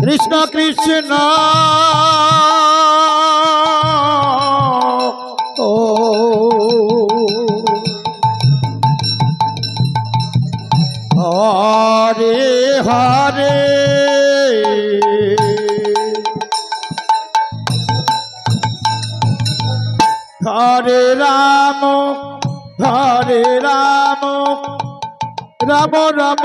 Krishna Krishna. ও। Hare Hare. হরে Ram হরে Ram. Ram Ram.